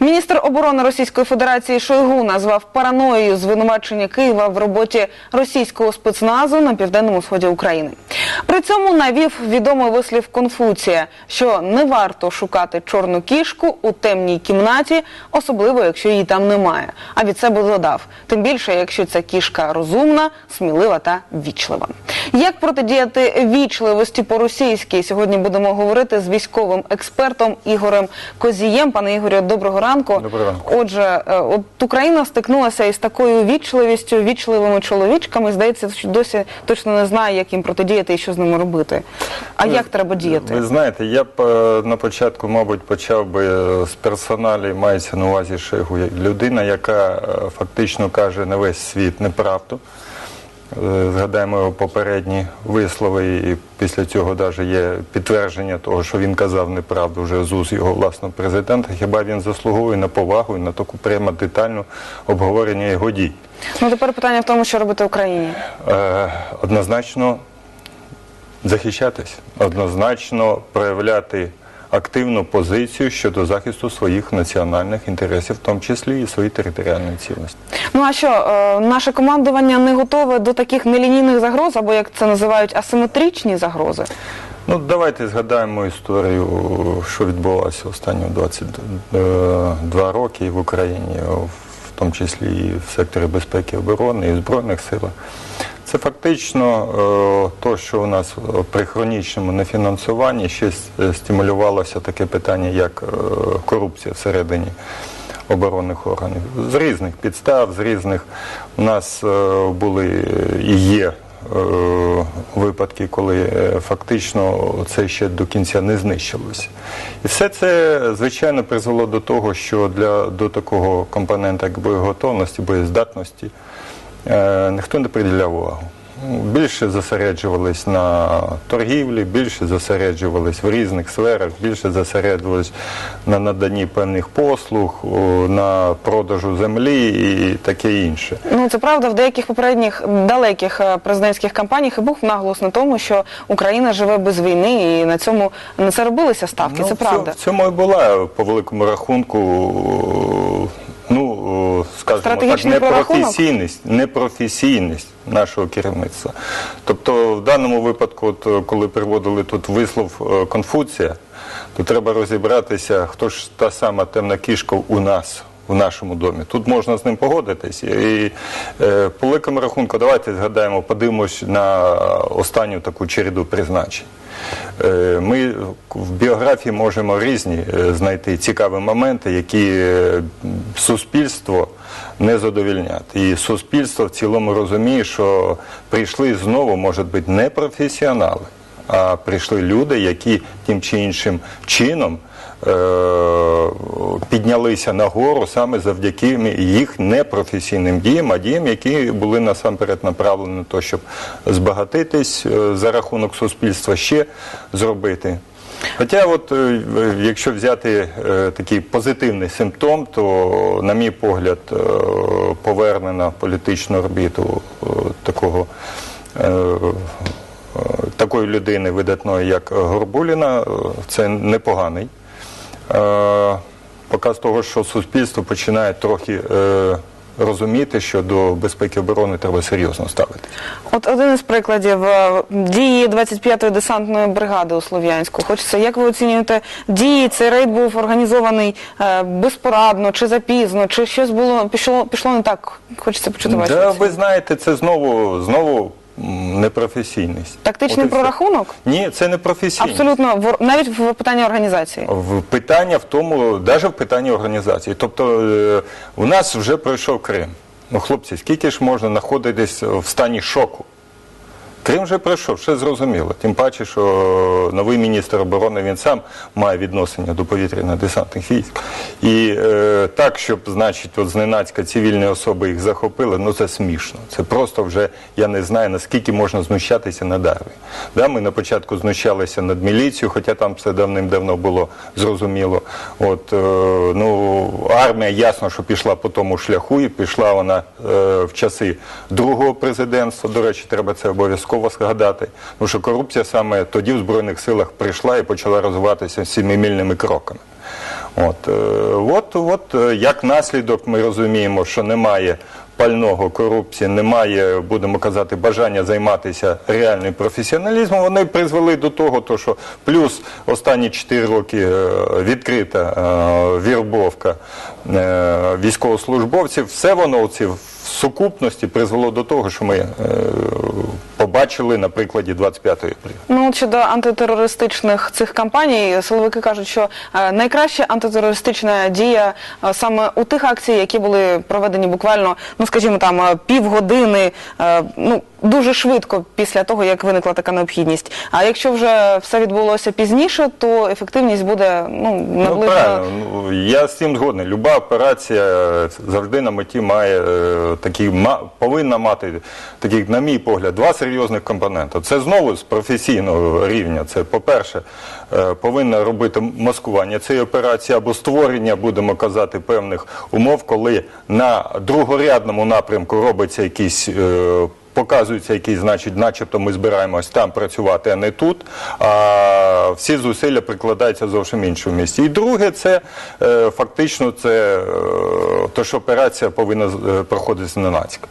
Міністр оборони Російської Федерації Шойгу назвав параноєю звинувачення Києва в роботі російського спецназу на південному сході України. При цьому навів відомий вислів Конфуція, що не варто шукати чорну кішку у темній кімнаті, особливо якщо її там немає. А від себе додав, тим більше, якщо ця кішка розумна, смілива та вічлива. Як протидіяти вічливості по-російськи? Сьогодні будемо говорити з військовим експертом Ігорем Козієм. Пане Ігорю, доброго ранку. Доброго ранку. Отже, е, от Україна стикнулася із такою вічливістю, вічливими чоловічками. Здається, що досі точно не знає, як їм протидіяти і що з ними робити. А як треба діяти? Ви знаєте, я б е, на початку, мабуть, почав би е, з персоналі, мається на увазі як людина, яка фактично каже на весь світ неправду. Е, Згадаємо його попередні вислови, і після цього навіть є підтвердження того, що він казав неправду вже з уст його власного президента. Хіба він заслуговує на повагу і на таку прямо детальну обговорення його дій? Ну тепер питання в тому, що робити Україні. Е, Однозначно захищатись, однозначно проявляти активну позицію щодо захисту своїх національних інтересів, в тому числі і своєї територіальної цілості. Ну а що, е, наше командування не готове до таких нелінійних загроз, або як це називають асиметричні загрози? Ну, давайте згадаємо історію, що відбувалося останні 22 роки в Україні, в тому числі і в секторі безпеки і оборони, і в Збройних силах. Це фактично е, то, що у нас при хронічному нефінансуванні ще стимулювалося таке питання, як е, корупція всередині оборонних органів. З різних підстав, з різних у нас е, були і є е, випадки, коли е, фактично це ще до кінця не знищилося. І все це, звичайно, призвело до того, що для до такого компонента, як боєготовності, боєздатності, е, ніхто не приділяв увагу. Більше зосереджувались на торгівлі, більше зосереджувались в різних сферах, більше зосереджувались на наданні певних послуг, на продажу землі і таке інше. Ну це правда, в деяких попередніх далеких е, президентських кампаніях і був наголос на тому, що Україна живе без війни, і на цьому на це робилися ставки. Ну, це правда. В цьому і була по великому рахунку, Стратегічний прорахунок? непрофесійність, непрофесійність нашого керівництва. Тобто, в даному випадку, от, коли приводили тут вислов е, Конфуція, то треба розібратися, хто ж та сама темна кішка у нас. В нашому домі тут можна з ним погодитись, і е, по великому рахунку, давайте згадаємо, подивимось на останню таку череду призначень. Е, Ми в біографії можемо різні е, знайти цікаві моменти, які е, суспільство не задовільнять. І суспільство в цілому розуміє, що прийшли знову, може бути, не професіонали, а прийшли люди, які тим чи іншим чином е, піднялися нагору саме завдяки їх непрофесійним діям, а діям, які були насамперед направлені на те, щоб збагатитись е, за рахунок суспільства, ще зробити. Хоча, от е, якщо взяти е, такий позитивний симптом, то, на мій погляд, е, повернена політичну орбіту такого. Такої людини видатної, як Горбуліна, це непоганий показ того, що суспільство починає трохи розуміти, що до безпеки оборони треба серйозно ставити. От один із прикладів е, дії 25-ї десантної бригади у Слов'янську. Хочеться, як ви оцінюєте дії? Цей рейд був організований е, безпорадно чи запізно, чи щось було пішло пішло не так? Хочеться почути вашу Да, ви знаєте, це знову знову непрофесійність. Тактичний От і все. прорахунок? Ні, це не професійність. Абсолютно в навіть в питанні організації. В питання в тому, навіть в питанні організації. Тобто е, у нас вже пройшов Крим. Ну, хлопці, скільки ж можна знаходитись в стані шоку? Крим вже пройшов, все зрозуміло. Тим паче, що новий міністр оборони він сам має відношення до повітряно-десантних військ. І е, так, щоб, значить, от зненацька цивільні особи їх захопили, ну це смішно. Це просто вже я не знаю, наскільки можна знущатися над армією. Да, ми на початку знущалися над міліцією, хоча там все давним-давно було зрозуміло. От, е, ну, армія ясно, що пішла по тому шляху, і пішла вона е, в часи другого президентства. До речі, треба це обов'язково згадати. Тому що корупція саме тоді в Збройних силах прийшла і почала розвиватися семимільними кроками. От, е, от, от е, як наслідок ми розуміємо, що немає пального корупції, немає, будемо казати, бажання займатися реальним професіоналізмом, вони призвели до того, то, що плюс останні 4 роки е, відкрита вірбовка військовослужбовців, все воно ці в сукупності призвело до того, що ми побачили на прикладі 25-ї апреля. Ну, щодо антитерористичних цих кампаній, силовики кажуть, що е, найкраща антитерористична дія е, саме у тих акцій, які були проведені буквально, ну скажімо, там е, півгодини, ну дуже швидко після того, як виникла така необхідність. А якщо вже все відбулося пізніше, то ефективність буде ну Ну, наближена. правильно, ну, я з цим згодний. Люба операція завжди на меті має е, такі, ма, повинна мати таких, на мій погляд, два серйозних компоненти. Це знову з професійного рівня. Це, по-перше, е, повинна робити маскування цієї операції або створення, будемо казати, певних умов, коли на другорядному напрямку робиться якісь. е, Показується якийсь, значить, начебто ми збираємось там працювати, а не тут. А всі зусилля прикладаються зовсім іншому місці. І друге, це е, фактично це те, що операція повинна е, проходити зненацька.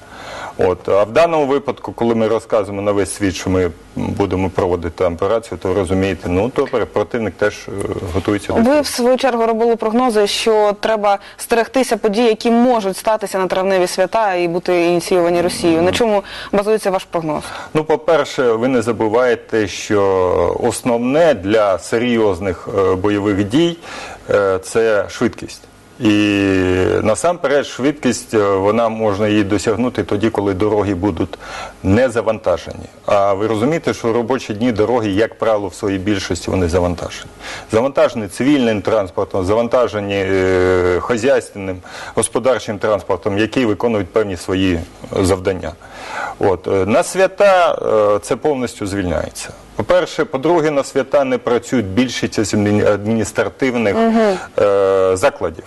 От. А в даному випадку, коли ми розказуємо на весь світ, що ми будемо проводити там операцію, то розумієте, ну добре, противник теж е, готується до Ви в свою чергу робили прогнози, що треба стерегтися подій, які можуть статися на травневі свята і бути ініційовані Росією. На чому базується ваш прогноз? Ну, по-перше, ви не забувайте, що основне для серйозних е, бойових дій е, це швидкість. І насамперед швидкість е, вона можна її досягнути тоді, коли дороги будуть не завантажені. А ви розумієте, що робочі дні дороги, як правило, в своїй більшості вони завантажені. Завантажені цивільним транспортом, завантажені е, хазяйственним, господарчим транспортом, які виконують певні свої е, завдання. От. е, На свята е, це повністю звільняється. По-перше, по-друге, на свята не працюють більшість адміні- адміністративних е, закладів.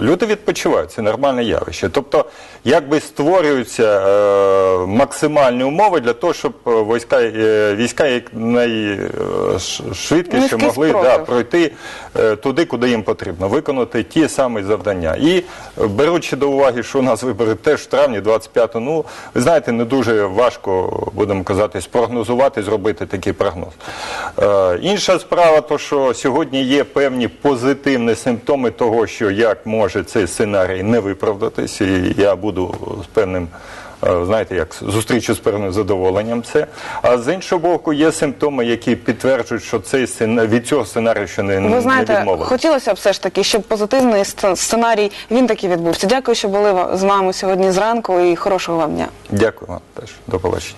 Люди відпочивають, це нормальне явище. Тобто, якби створюються е, максимальні умови для того, щоб е, війська, е, війська найшвидкіше могли да, пройти е, туди, куди їм потрібно, виконати ті самі завдання. І е, беручи до уваги, що у нас вибори теж в травні 25-го, ну, ви знаєте, не дуже важко, будемо казати, спрогнозувати, зробити такий прогноз. Е, інша справа, то що сьогодні є певні позитивні симптоми того, що як може цей сценарій не виправдатись, і я буду з певним. Е, Знаєте, як зустрічу з певним задоволенням це. А з іншого боку, є симптоми, які підтверджують, що цей сцена- від цього сценарію ще не, Ви не відмовили. хотілося б все ж таки, щоб позитивний сценарій він таки відбувся. Дякую, що були з нами сьогодні зранку і хорошого вам дня. Дякую вам теж. До побачення.